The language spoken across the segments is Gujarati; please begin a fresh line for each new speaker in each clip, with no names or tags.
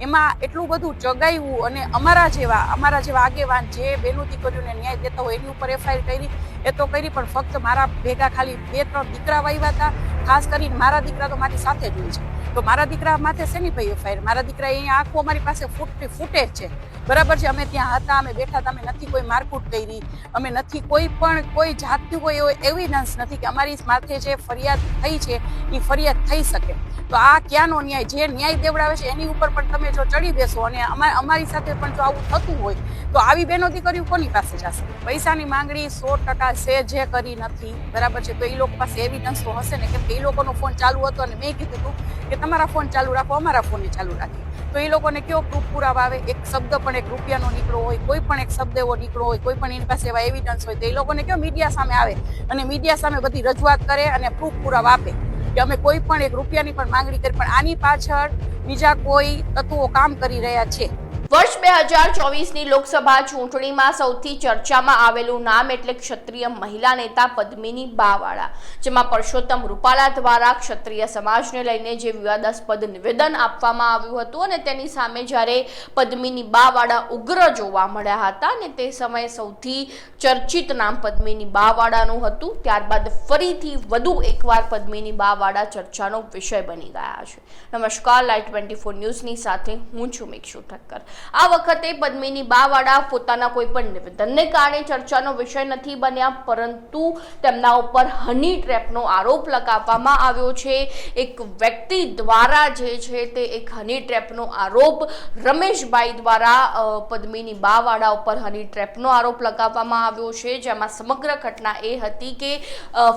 એમાં એટલું બધું ચગાવ્યું અને અમારા જેવા અમારા જેવા આગેવાન જે બેનો દીકરીઓને ન્યાય દેતા હોય એની ઉપર એફઆઈઆર કરી, એ તો કરી, પણ ફક્ત મારા ભેગા ખાલી બે, ત્રણ દીકરા વાવ્યા હતા, ખાસ કરીને મારા દીકરા તો મારી સાથે જ હોય છે. તો મારા દીકરા માથે શેની ભાઈ એફઆઈઆર? મારા દીકરા અહીંયા આખું અમારી પાસે ફૂટ, ફૂટે છે. બરાબર છે, અમે ત્યાં હતા, અમે બેઠા હતા, અમે નથી કોઈ મારકૂટ કરી, અમે નથી કોઈ પણ, કોઈ જાતનું કોઈ એવો એવિડન્સ નથી કે અમારી માથે જે ફરિયાદ થઈ છે, એ ફરિયાદ થઈ શકે. તો આ ક્યાંનો ન્યાય? જે ન્યાય દેવડાવે છે, એની ઉપર પણ તમે જો ચડી બેસો અને અમા- અમારી સાથે પણ જો આવું થતું હોય, તો આવી બહેનો દીકરીઓ કોની પાસે જશે? પૈસાની માંગણી સો ટકા છે જે કરી નથી. બરાબર છે? તો એ લોકો પાસે એવિડન્સ તો હશે ને, કેમ કે એ લોકોનો ફોન ચાલુ હતો અને મેં કીધું હતું કે તમારા ફોન ચાલુ રાખો, અમારા ફોનને ચાલુ રાખીએ. તો એ લોકોને કયો પ્રૂફ પુરાવા આવે? એક શબ્દ પણ એક રૂપિયાનો નીકળો હોય, કોઈ પણ એક શબ્દ એવો નીકળો હોય, કોઈ પણ એની પાસે એવા એવિડન્સ હોય, તો એ લોકોને કયો મીડિયા સામે આવે? અને મીડિયા સામે બધી રજૂઆત કરે અને પ્રૂફ પુરાવા આપે. કે અમે કોઈ પણ એક રૂપિયાની પણ માંગણી કરી, પણ આની પાછળ બીજા કોઈ તત્વો કામ કરી રહ્યા છે.
વર્ષ બે હજાર ચોવીસની લોકસભા ચૂંટણીમાં સૌથી ચર્ચામાં આવેલું નામ એટલે ક્ષત્રિય મહિલા નેતા પદ્મિની બાવાળા, જેમાં પરસોત્તમ રૂપાલા દ્વારા ક્ષત્રિય સમાજને લઈને જે વિવાદાસ્પદ નિવેદન આપવામાં આવ્યું હતું અને તેની સામે જ્યારે પદ્મિની બાવાળા ઉગ્ર જોવા મળ્યા હતા અને તે સમયે સૌથી ચર્ચિત નામ પદ્મિની બાવાળાનું હતું, ત્યારબાદ ફરીથી વધુ એકવાર પદ્મિની બાવાળા ચર્ચાનો વિષય બની ગયા છે. નમસ્કાર લાઈટ ટ્વેન્ટી ફોર ન્યૂઝની સાથે હું છું મિક્ષુ ઠક્કર. આ વખતે પદ્મિની બાવાળા પોતાના કોઈ પણ નિવેદનને કારણે ચર્ચાનો વિષય નથી બન્યા, પરંતુ તેમના ઉપર હની ટ્રેપનો આરોપ લગાવવામાં આવ્યો છે. એક વ્યક્તિ દ્વારા જે છે તે એક હની ટ્રેપનો આરોપ રમેશભાઈ દ્વારા પદ્મિની બાવાળા ઉપર હની ટ્રેપનો આરોપ લગાવવામાં આવ્યો છે. જેમાં સમગ્ર ઘટના એ હતી કે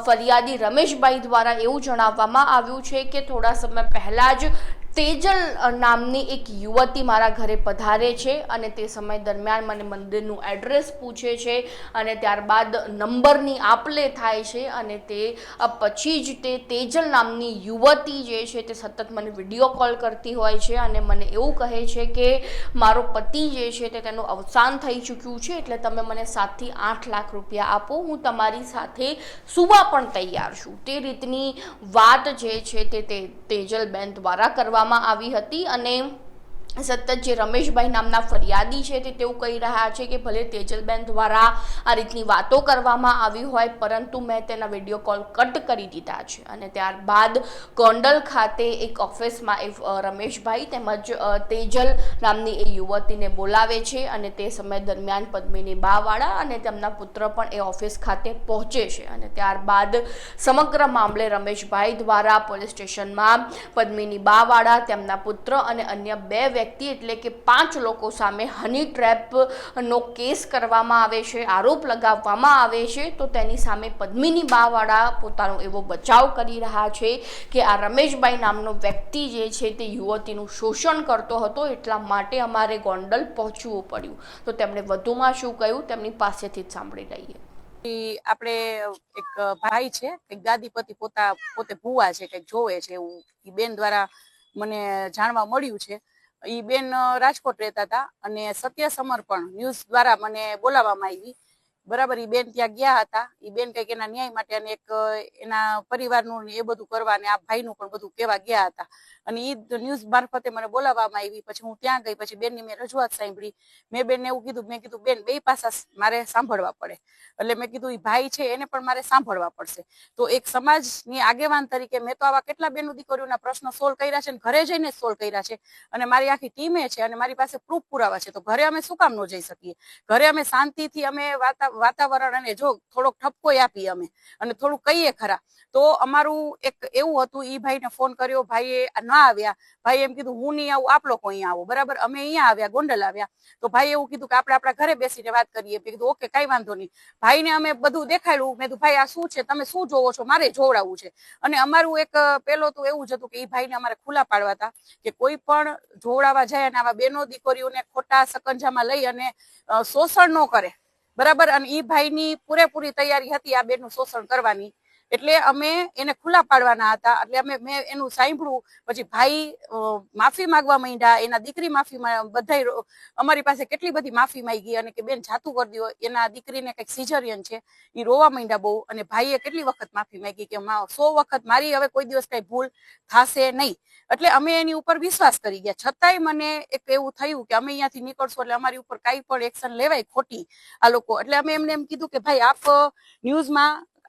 ફરિયાદી રમેશભાઈ દ્વારા એવું જણાવવામાં આવ્યું છે કે થોડા સમય પહેલા જ તેજલ નામની એક યુવતી મારા ઘરે પધારે છે અને તે સમય દરમિયાન મને મંદિરનું એડ્રેસ પૂછે છે અને ત્યારબાદ નંબરની આપલે થાય છે અને તે પછી જ તે તેજલ નામની યુવતી જે છે તે સતત મને વીડિયો કોલ કરતી હોય છે અને મને એવું કહે છે કે મારો પતિ જે છે તે તેનું અવસાન થઈ ચૂક્યું છે એટલે તમે મને સાતથી આઠ લાખ રૂપિયા આપો, હું તમારી સાથે સુવા પણ તૈયાર છું. તે રીતની વાત જે છે તે તેજલબેન દ્વારા કરવામાં આવી હતી અને સતત જે રમેશભાઈ નામના ફરિયાદી છે તે તેવું કહી રહ્યા છે કે ભલે તેજલબેન દ્વારા આ રીતની વાતો કરવામાં આવી હોય, પરંતુ મેં તેના વીડિયો કોલ કટ કરી દીધા છે અને ત્યારબાદ ગોંડલ ખાતે એક ઓફિસમાં એ રમેશભાઈ તેમજ તેજલ નામની એ યુવતીને બોલાવે છે અને તે સમય દરમિયાન પદ્મિની બાવાળા અને તેમના પુત્ર પણ એ ઓફિસ ખાતે પહોંચે છે અને ત્યારબાદ સમગ્ર મામલે રમેશભાઈ દ્વારા પોલીસ સ્ટેશનમાં પદ્મિની બાવાળા, તેમના પુત્ર અને અન્ય બે વ્યક્તિ એટલે કે પાંચ લોકો સામે હની ટ્રેપ નો કેસ કરવામાં આવે છે, આરોપ લગાવવામાં આવે છે, તો તેની સામે પદ્મિની બાવાળા પોતાનો એવો બચાવ કરી રહ્યા છે કે આ રમેશભાઈ નામનો વ્યક્તિ જે છે તે યુવતીનું શોષણ કરતો હતો, એટલા માટે અમારે ગોંડલ પહોંચવું પડ્યું. તો તેમણે વધુમાં શું કહ્યું? તેમની પાસેથી જ સાંભળી લઈએ.
આપણે એક ભાઈ છે એક ગાદીપતિ પોતા, પોતે ભુવા છે, કંઈક જોવે છે, એવું એ બેન દ્વારા મને જાણવા મળ્યું છે. ઈ બેન રાજકોટ રહેતા હતા અને સત્ય સમર્પણ ન્યૂઝ દ્વારા મને બોલાવવામાં આવી. બરાબર, ઈ બેન ત્યાં ગયા હતા. ઈ બેન કંઈક એના ન્યાય માટે અને એક એના પરિવારનું એ બધું કરવા અને આ ભાઈનું પણ બધું કહેવા ગયા હતા. અને ઈ ન્યૂઝ મારફતે મને બોલાવવામાં આવી. પછી હું ત્યાં ગઈ. પછી બેનની મેં રજૂઆત સાંભળી. મેં બેનને એવું કીધું, મેં કીધું, બેન, બે પાસા મારે સાંભળવા પડે. એટલે મેં કીધું, ઈ ભાઈ છે, એને પણ મારે સાંભળવા પડશે. તો એક સમાજની આગેવાન તરીકે મેં તો આવા કેટલા બેનું દીકરીઓના પ્રશ્નો સોલ્વ કર્યા છે અને ઘરે જઈને સોલ્વ કર્યા છે. અને મારી આખી ટીમે છે અને મારી પાસે પ્રૂફ પુરાવા છે. તો ઘરે અમે શું કામ ન જઈ શકીએ? ઘરે અમે શાંતિથી અમે વાતા- વાતાવરણ અને જો થોડોક ઠપકો આપી અમે અને થોડું કહીએ ખરા. તો અમારું એક એવું હતું, ઈ ભાઈને ફોન કર્યો, ભાઈએ ના આવ્યા. ભાઈ એમ કીધું, હું નહીં આવું આપ લોકો અહીંયા આવો. બરાબર? અમે અહીંયા આવ્યા, ગોંડલ આવ્યા. તો ભાઈ એવું કીધું કે, આપણે આપણા ઘરે બેસીને વાત કરીએ. કીધું, ઓકે, કઈ વાંધો નહીં. ભાઈને અમે બધું દેખાડ્યું. મેં કીધું, ભાઈ, આ શું છે? તમે શું જોવો છો? મારે જોવડાવવું છે. અને અમારું એક, પેલો તો એવું જ હતું કે એ ભાઈને અમારે ખુલ્લા પાડવા હતા કે, કોઈ પણ જોવડાવવા જાય અને આવા બેનો દીકરીઓને ખોટા સકંજામાં લઈ અને શોષણ ન કરે. બરાબર? અને એ ભાઈની પૂરેપૂરી તૈયારી હતી આ બેનનું શોષણ કરવાની. એટલે અમે એને ખુલ્લા પાડવાના હતા. એટલે અમે, મેં એનું સાંભળ્યું. પછી ભાઈ માફી માંગવા માંડ્યા. એના દીકરી માફી બધા અમારી પાસે કેટલી બધી માફી માંગી અને કે બેન જાતું કરી દ્યો. એના દીકરીને કંઈક સિઝરિયન છે. એ રોવા માંડ્યા બહુ. અને ભાઈએ કેટલી વખત માફી માંગી કે સો વખત મારી હવે કોઈ દિવસ કઈ ભૂલ થશે નહીં. એટલે અમે એની ઉપર વિશ્વાસ કરી ગયા. છતાંય મને એક એવું થયું કે અમે અહીંયાથી નીકળશું એટલે અમારી ઉપર કાંઈ પણ એક્શન લેવાય ખોટી આ લોકો. એટલે અમે એમને એમ કીધું કે ભાઈ, આપ ન્યૂઝમાં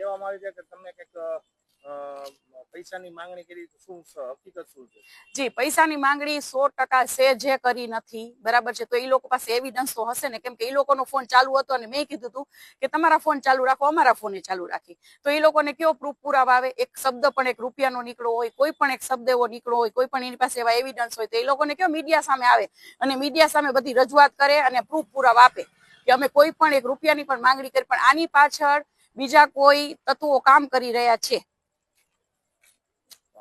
કહેવામાં આવે છે કે તમને કંઈક પૈસાની માંગણી કરી શું? હકીકત
પૈસાની માંગણી સો ટકા છે જે કરી નથી. બરાબર છે? તો એ લોકો પાસે એવિડન્સ તો હશે ને? કેમ કે એ લોકોનો ફોન ચાલુ હતો અને મેં કીધું હતું કે તમારા ફોન ચાલુ રાખો, અમારા ફોને ચાલુ રાખી. તો એ લોકોને કયો પ્રૂફ પુરાવા આવે? એક શબ્દ પણ એક રૂપિયાનો નીકળો હોય, કોઈ પણ એક શબ્દ એવો નીકળો હોય, કોઈ પણ એની પાસે એવા એવિડન્સ હોય, તો એ લોકોને કયો મીડિયા સામે આવે? અને મીડિયા સામે બધી રજૂઆત કરે અને પ્રૂફ પુરાવા આપે. કે અમે કોઈ પણ એક રૂપિયાની પણ માંગણી કરી, પણ આની પાછળ બીજા કોઈ તત્વો કામ કરી રહ્યા છે?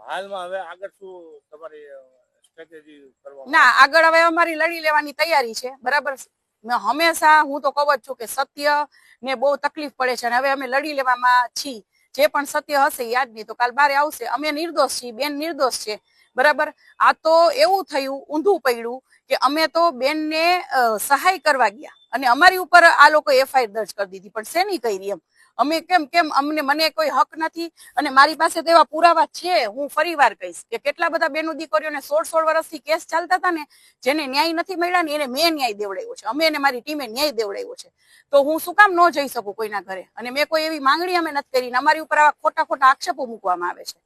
હાલમાં હવે આગળ શું તમારી સ્ટ્રેટેજી કરવામાં
ના આગળ હવે અમારી લડી લેવાની તૈયારી છે બરાબર? હંમેશા હું તો કહું જ છું કે સત્ય ને બહુ તકલીફ પડે છે અને હવે અમે લડી લેવામાં છીએ જે પણ સત્ય હશે યાદ નહીં તો કાલ બારે આવશે. અમે નિર્દોષ છીએ બેન નિર્દોષ છે બરાબર? આ તો એવું થયું ઊંધું પડ્યું કે અમે તો બેનને સહાય કરવા ગયા અને અમારી ઉપર આ લોકો એફઆઈઆર દર્જ કરી દીધી પણ શેની કરી એમ? અમે કેમ કેમ અમને, મને કોઈ હક નથી અને મારી પાસે તો એવા પુરાવા છે. હું ફરી વાર કહીશ કે કેટલા બધા બેનો દીકરીઓને સોળ સોળ વર્ષથી કેસ ચાલતા હતા ને, જેને ન્યાય નથી મળ્યા ને એને મેં ન્યાય દેવડાવ્યો છે. અમે એને મારી ટીમે ન્યાય દેવડાવ્યો છે. તો હું શું કામ ન જઈ શકું કોઈના ઘરે? અને મેં કોઈ એવી માંગણી અમે નથી કરી અમારી ઉપર આવા ખોટા ખોટા આક્ષેપો મૂકવામાં આવે છે.